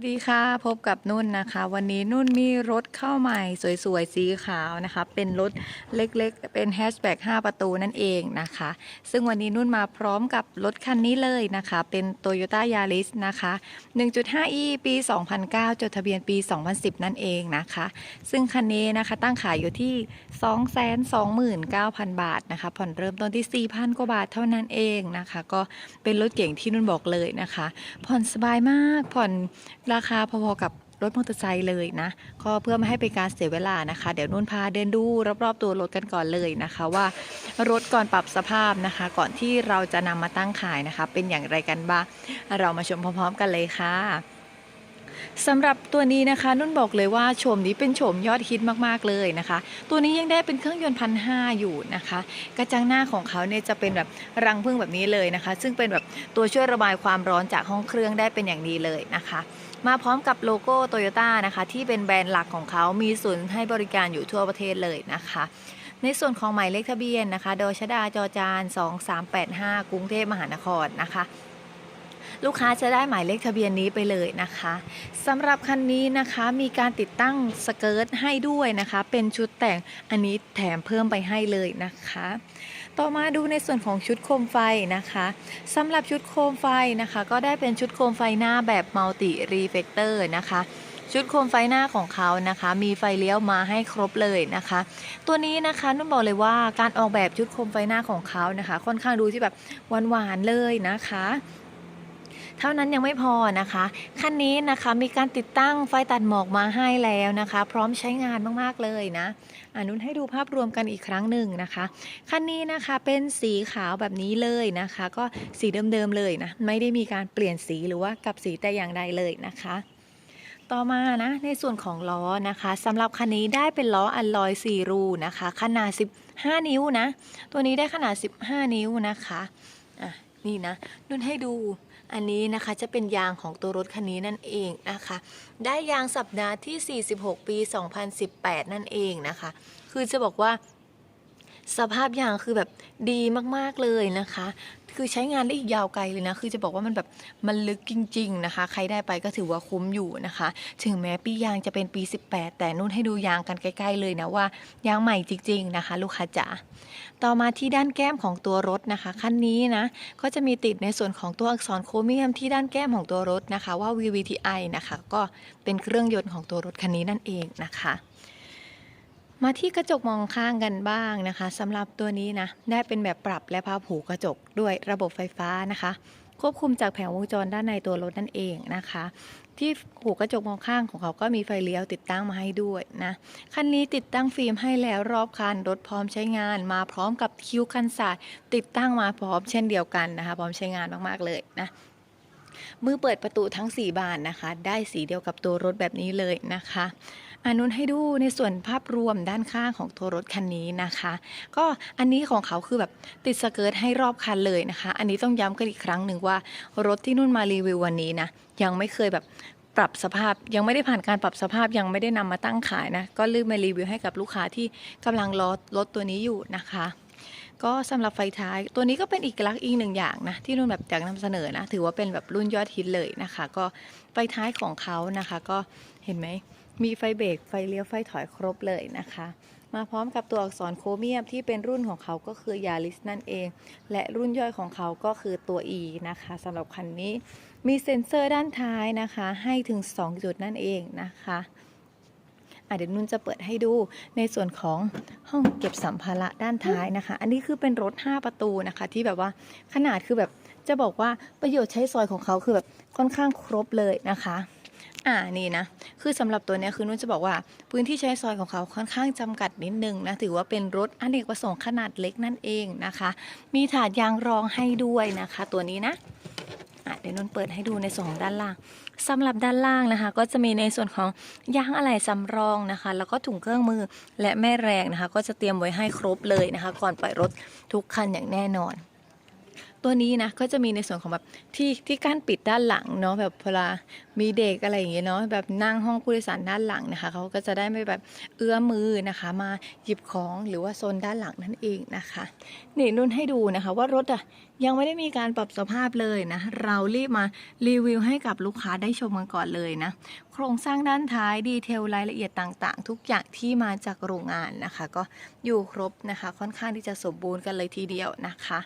สวัสดีค่ะพบกับนุ่นนะคะ วันนี้นุ่นมีรถเข้าใหม่สวยๆสีขาวนะคะ เป็นรถเล็กๆ เป็นแฮชแบ็ก5ประตูนั่นเองนะคะ ซึ่งวันนี้นุ่นมาพร้อมกับรถคันนี้เลยนะคะ เป็น Toyota Yaris นะคะ 1.5e ปี 2009 จดทะเบียนปี 2010 นั่นเองนะคะ ซึ่งคันนี้นะคะตั้งขายอยู่ที่ 229,000 บาทนะคะ ผ่อนเริ่มต้นที่ 4,000 กว่าบาทเท่านั้นเองนะคะ ก็เป็นรถเก่งที่นุ่นบอกเลยนะคะ ผ่อนสบายมากผ่อนราคาพอๆกับรถมอเตอร์ไซค์เลยนะก็เพื่อไม่ให้เป็นการเสียเวลานะคะ เดี๋ยวนุ่นพาเดินดูรอบๆตัวรถกันก่อนเลยนะคะ ว่ารถก่อนปรับสภาพนะคะ ก่อนที่เราจะนำมาตั้งขายนะคะ เป็นอย่างไรกันบ้างเรามาชมพร้อมๆ กันเลยค่ะ สำหรับตัวนี้นะคะนุ่นบอกเลยว่าโฉมนี้เป็นโฉมยอดฮิตมากๆเลยนะคะ ตัวนี้ยังได้เป็นเครื่องยนต์พันห้าอยู่นะคะ กระจังหน้าของเขาเนี่ยจะเป็นแบบรังพึ่งแบบนี้เลยนะคะ ซึ่งเป็นแบบตัวช่วยระบายความร้อนจากห้องเครื่องได้เป็นอย่างดีเลยนะคะมาพร้อมกับโลโก้โตโยต้านะคะ ที่เป็นแบรนด์หลักของเขามีศูนย์ให้บริการอยู่ทั่วประเทศเลยนะคะ ในส่วนของหมายเลขทะเบียนนะคะโดชดาจอจาน 2385 กรุงเทพมหานครนะคะ ลูกค้าจะได้หมายเลขทะเบียนนี้ไปเลยนะคะสำหรับคันนี้นะคะมีการติดตั้งสเกิร์ตให้ด้วยนะคะ เป็นชุดแต่งอันนี้แถมเพิ่มไปให้เลยนะคะ ต่อมาดูในส่วนของชุดโคมไฟนะคะสำหรับชุดโคมไฟนะคะ ก็ได้เป็นชุดโคมไฟหน้าแบบมัลติรีเฟกเตอร์นะคะชุดโคมไฟหน้าของเขานะคะ มีไฟเลี้ยวมาให้ครบเลยนะคะ ตัวนี้นะคะนุ่นบอกเลยว่าการออกแบบชุดโคมไฟหน้าของเขานะคะ ค่อนข้างดูที่แบบหวานๆเลยนะคะ เท่านั้นยังไม่พอนะคะ คันนี้นะคะมีการติดตั้งไฟตัดหมอกมาให้แล้วนะคะ พร้อมใช้งานมากๆเลยนะอนุนให้ดูภาพรวมกันอีกครั้งหนึ่งนะคะ คันนี้นะคะเป็นสีขาวแบบนี้เลยนะคะ ก็สีเดิมๆเลยนะ ไม่ได้มีการเปลี่ยนสีหรือว่ากับสีแต่อย่างใดเลยนะคะต่อมานะในส่วนของล้อนะคะสำหรับคันนี้ได้เป็นล้ออัลลอย4รูนะคะ ขนาด 15 นิ้วนะ ตัวนี้ได้ขนาด 15 นิ้วนะคะอะนี่นะนุ่นให้ดู อันนี้นะคะจะเป็นยางของตัวรถคันนี้นั่นเองนะคะ ได้ยางสัปดาห์ที่ 46 ปี 2018 นั่นเองนะคะ คือจะบอกว่าสภาพยางคือแบบดีมากๆเลยนะคะ คือใช้งานได้อีกยาวไกลเลยนะ คือจะบอกว่ามันแบบมันลึกจริง ๆนะคะ ใครได้ไปก็ถือว่าคุ้มอยู่นะคะ ถึงแม้ปียางจะเป็นปี 18 แต่นุ่นให้ดูยางกันใกล้ๆเลยนะว่ายางใหม่จริง ๆนะคะ ลูกค้าจ๋าต่อมาที่ด้านแก้มของตัวรถนะคะคันนี้นะก็จะมีติดในส่วนของตัวอักษรโครเมียมที่ด้านแก้มของตัวรถนะคะว่า VVTi นะคะ ก็เป็นเครื่องยนต์ของตัวรถคันนี้นั่นเองนะคะ มาที่กระจกมองข้างกันบ้างนะคะสำหรับตัวนี้นะได้เป็นแบบปรับและพับหูกระจกด้วยระบบไฟฟ้านะคะ ควบคุมจากแผงวงจรด้านในตัวรถนั่นเองนะคะ ที่หูกระจกมองข้างของเขาก็มีไฟเลี้ยวติดตั้งมาให้ด้วยนะคันนี้ติดตั้งฟิล์มให้แล้วรอบคันรถพร้อมใช้งาน มาพร้อมกับคิ้วกันศาสตร์ติดตั้งมาพร้อมเช่นเดียวกันนะคะ พร้อมใช้งานมากๆเลยนะ มือเปิดประตูทั้ง 4 บานนะคะ ได้สีเดียวกับตัวรถแบบนี้เลยนะคะอานุนให้ดูในส่วนภาพรวมด้านข้างของตัวรถคันนี้นะคะ ก็อันนี้ของเขาคือแบบติดสเกิร์ตให้รอบคันเลยนะคะ อันนี้ต้องย้ำกันอีกครั้งหนึ่งว่ารถที่นุ่นมารีวิววันนี้นะยังไม่เคยแบบปรับสภาพยังไม่ได้ผ่านการปรับสภาพยังไม่ได้นำมาตั้งขายนะ ก็ลืมมารีวิวให้กับลูกค้าที่กำลังรอรถตัวนี้อยู่นะคะ ก็สำหรับไฟท้ายตัวนี้ก็เป็นอีกลักษณ์อีกหนึ่งอย่างนะ ที่นุ่นแบบอยากนำเสนอนะ ถือว่าเป็นแบบรุ่นยอดฮิตเลยนะคะ ก็ไฟท้ายของเขานะคะ ก็เห็นไหมมีไฟเบรกไฟเลี้ยวไฟถอยครบเลยนะคะ มาพร้อมกับตัวอักษรโครเมียมที่เป็นรุ่นของเขาก็คือยาริสนั่นเอง และรุ่นย่อยของเขาก็คือตัว E นะคะสำหรับคันนี้มีเซ็นเซอร์ด้านท้ายนะคะ ให้ถึง 2 จุดนั่นเองนะคะ เดี๋ยวนุ่นจะเปิดให้ดูในส่วนของห้องเก็บสัมภาระด้านท้ายนะคะ อันนี้คือเป็นรถ 5 ประตูนะคะ ที่แบบว่าขนาดคือแบบจะบอกว่าประโยชน์ใช้ซอยของเขาคือแบบค่อนข้างครบเลยนะคะอ่านี่นะ คือสำหรับตัวนี้คือนุ่นจะบอกว่า พื้นที่ใช้ซอยของเขาค่อนข้างจำกัดนิดนึงนะ ถือว่าเป็นรถอเนกประสงค์ขนาดเล็กนั่นเองนะคะ มีถาดยางรองให้ด้วยนะคะ ตัวนี้นะ เดี๋ยวนุ่นเปิดให้ดูในส่วนของด้านล่างสำหรับด้านล่างนะคะ ก็จะมีในส่วนของยางอะไหล่สำรองนะคะ แล้วก็ถุงเครื่องมือและแม่แรงนะคะ ก็จะเตรียมไว้ให้ครบเลยนะคะ ก่อนปล่อยรถทุกคันอย่างแน่นอน ตัวนี้นะก็จะมีในส่วนของแบบที่ที่กั้นปิดด้านหลังเนาะแบบเวลา มีเด็กอะไรอย่างเงี้ยเนาะแบบนั่งห้องผู้โดยสารด้านหลังนะคะเขาก็จะได้ไม่แบบเอื้อมมือนะคะ มาหยิบของหรือว่าโซนด้านหลังนั่นเองนะคะนี่นุ่นให้ดูนะคะว่ารถอะยังไม่ได้มีการปรับสภาพเลยนะเรารีบมารีวิวให้กับลูกค้าได้ชมกันก่อนเลยนะโครงสร้างด้านท้ายดีเทลรายละเอียดต่างๆ ทุกอย่างที่มาจากโรงงานนะคะ ก็อยู่ครบนะคะ ค่อนข้างที่จะสมบูรณ์กันเลยทีเดียวนะคะ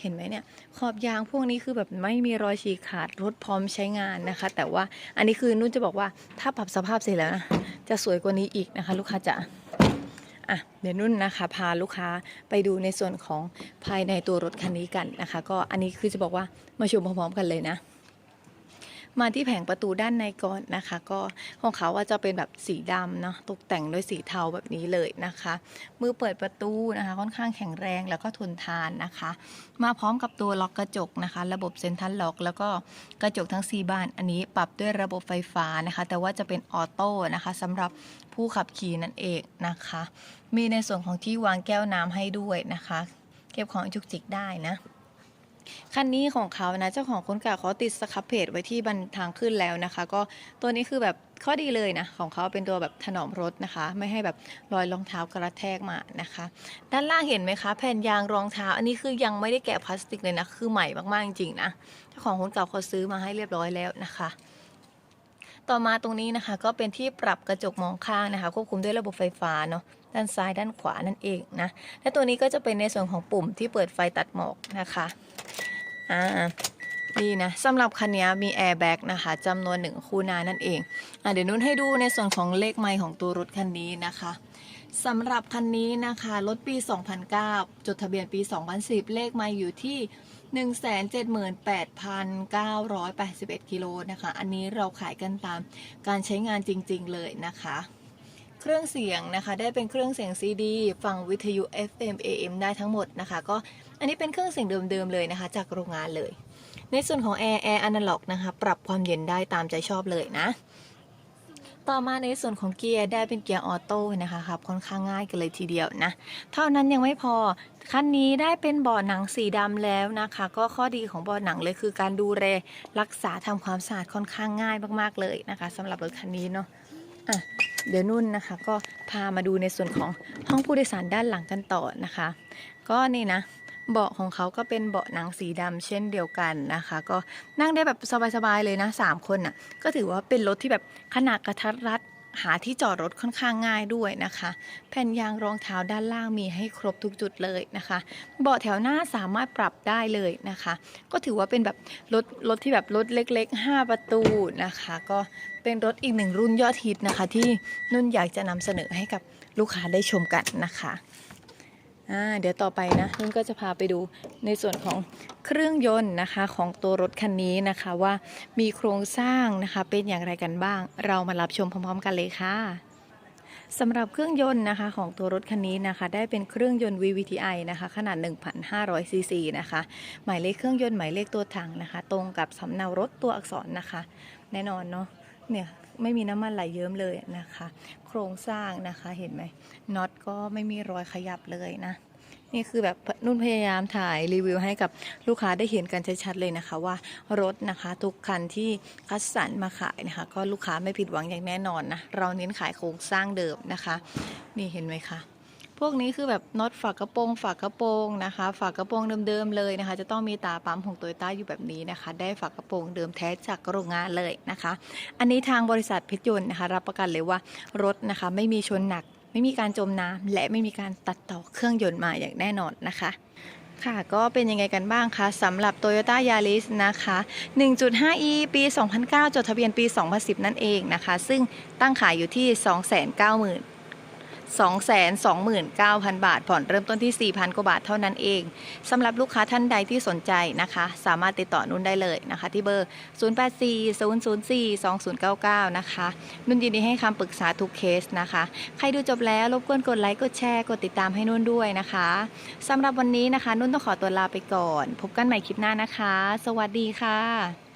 เห็นไหมเนี่ยขอบยางพวกนี้คือแบบไม่มีรอยฉีกขาดรถพร้อมใช้งานนะคะ แต่ว่าอันนี้คือนุ่นจะบอกว่าถ้าปรับสภาพเสร็จแล้วนะจะสวยกว่านี้อีกนะคะ ลูกค้าจะอะเดี๋ยวนุ่นนะคะพาลูกค้าไปดูในส่วนของภายในตัวรถคันนี้กันนะคะ ก็อันนี้คือจะบอกว่ามาชมพร้อมๆกันเลยนะ มาที่แผงประตูด้านในก่อนนะคะ ก็ของเขาว่าจะเป็นแบบสีดำเนาะตกแต่งด้วยสีเทาแบบนี้เลยนะคะ มือเปิดประตูนะคะค่อนข้างแข็งแรงแล้วก็ทนทานนะคะ มาพร้อมกับตัวล็อกกระจกนะคะ ระบบเซ็นทรัลล็อก แล้วก็กระจกทั้ง 4 บาน อันนี้ปรับด้วยระบบไฟฟ้านะคะ แต่ว่าจะเป็นออโต้นะคะสำหรับผู้ขับขี่นั่นเองนะคะ มีในส่วนของที่วางแก้วน้ำให้ด้วยนะคะ เก็บของจุกจิกได้นะ คันนี้ของเขานะเจ้าของคนเก่าเขาติดสครับเพจไว้ที่บันทางขึ้นแล้วนะคะ ก็ตัวนี้คือแบบข้อดีเลยนะของเขาเป็นตัวแบบถนอมรถนะคะ ไม่ให้แบบรอยรองเท้ากระแทกมานะคะ ด้านล่างเห็นไหมคะ แผ่นยางรองเท้า อันนี้คือยังไม่ได้แกะพลาสติกเลยนะ คือใหม่มากๆจริงๆนะเจ้าของคนเก่าเขาซื้อมาให้เรียบร้อยแล้วนะคะต่อมาตรงนี้นะคะก็เป็นที่ปรับกระจกมองข้างนะคะ ควบคุมด้วยระบบไฟฟ้าเนาะด้านซ้ายด้านขวานั่นเองนะและตัวนี้ก็จะเป็นในส่วนของปุ่มที่เปิดไฟตัดหมอกนะคะ อ่านี่นะสำหรับคันนี้มีแอร์แบ็กนะคะจำนวนหนึ่งคู่นานั่นเองอะเดี๋ยวนุ่นให้ดูในส่วนของเลขไมล์ของตัวรถคันนี้นะคะสำหรับคันนี้นะคะรถปี 2009 จดทะเบียนปี 2010 เลขไมล์อยู่ที่ 178,981 กิโลนะคะ อันนี้เราขายกันตามการใช้งานจริงๆเลยนะคะ เครื่องเสียงนะคะได้เป็นเครื่องเสียง CD ฟังวิทยุ FM AM ได้ทั้งหมดนะคะ ก็อันนี้เป็นเครื่องเสียงเดิมๆเลยนะคะ จากโรงงานเลย ในส่วนของแอร์แอร์อนาล็อกนะคะ ปรับความเย็นได้ตามใจชอบเลยนะ ต่อมาในส่วนของเกียร์ได้เป็นเกียร์ออโต้นะคะครับค่อนข้างง่ายกันเลยทีเดียวนะ เท่านั้นยังไม่พอคันนี้ได้เป็นเบาะหนังสีดำแล้วนะคะ ก็ข้อดีของเบาะหนังเลยคือการดูแลรักษาทำความสะอาดค่อนข้างง่ายมากๆเลยนะคะสำหรับรถคันนี้เนาะ อะเดี๋ยวนุ่นนะคะ ก็พามาดูในส่วนของห้องผู้โดยสารด้านหลังกันต่อนะคะ ก็นี่นะเบาะของเขาก็เป็นเบาะหนังสีดำเช่นเดียวกันนะคะ ก็นั่งได้แบบสบายๆเลยนะสามคนน่ะก็ถือว่าเป็นรถที่แบบขนาดกระทัดรัด หาที่จอดรถค่อนข้างง่ายด้วยนะคะ แผ่นยางรองเท้าด้านล่างมีให้ครบทุกจุดเลยนะคะ เบาะแถวหน้าสามารถปรับได้เลยนะคะ ก็ถือว่าเป็นแบบรถรถที่แบบรถเล็ก ๆ 5 ประตูนะคะ ก็เป็นรถอีกหนึ่งรุ่นยอดฮิตนะคะ ที่นุ่นอยากจะนำเสนอให้กับลูกค้าได้ชมกันนะคะ เดี๋ยวต่อไปนะนุ่นก็จะพาไปดูในส่วนของเครื่องยนต์นะคะของตัวรถคันนี้นะคะว่ามีโครงสร้างนะคะเป็นอย่างไรกันบ้าง เรามารับชมพร้อมๆ กันเลยค่ะสำหรับเครื่องยนต์นะคะของตัวรถคันนี้นะคะ ได้เป็นเครื่องยนต์ VVTi นะคะ ขนาด 1,500 ซีซีนะคะ หมายเลขเครื่องยนต์หมายเลขตัวถังนะคะ ตรงกับสำเนารถตัวอักษรนะคะ แน่นอนเนาะเนี่ย ไม่มีน้ำมันไหลเยิ้มเลยนะคะ โครงสร้างนะคะเห็นไหมน็อตก็ไม่มีรอยขยับเลยนะ นี่คือแบบนุ่นพยายามถ่ายรีวิวให้กับลูกค้าได้เห็นกันชัดๆเลยนะคะ ว่ารถนะคะทุกคันที่คัดสรรมาขายนะคะ ก็ลูกค้าไม่ผิดหวังอย่างแน่นอนนะเราเน้นขายโครงสร้างเดิมนะคะ นี่เห็นไหมคะ พวกนี้คือแบบน็อตฝากระโปรงฝากระโปรงนะคะ ฝากระโปรงเดิมๆเลยนะคะ จะต้องมีตาปั๊มของโตโยต้าอยู่แบบนี้นะคะ ได้ฝากระโปรงเดิมแท้จากโรงงานเลยนะคะ อันนี้ทางบริษัทเพชรยนต์นะคะ รับประกันเลยว่ารถนะคะ ไม่มีชนหนัก ไม่มีการจมน้ำและไม่มีการตัดต่อเครื่องยนต์มาอย่างแน่นอนนะคะค่ะ ก็เป็นยังไงกันบ้างคะสำหรับ Toyota Yaris นะคะ 1.5e ปี 2009 จดทะเบียนปี 2010 นั่นเองนะคะ ซึ่งตั้งขายอยู่ที่ 290,000 229,000 บาท ผ่อนเริ่มต้นที่ 4,000 กว่าบาทเท่านั้นเองสำหรับลูกค้าท่านใดที่สนใจนะคะ สามารถติดต่อนุ่นได้เลยนะคะ ที่เบอร์ 0840042099 นะคะ นุ่นยินดีให้คำปรึกษาทุกเคสนะคะ ใครดูจบแล้วรบกวนกดไลค์ กดแชร์ กดติดตามให้นุ่นด้วยนะคะสำหรับวันนี้นะคะ นุ่นต้องขอตัวลาไปก่อน พบกันใหม่คลิปหน้านะคะ สวัสดีค่ะ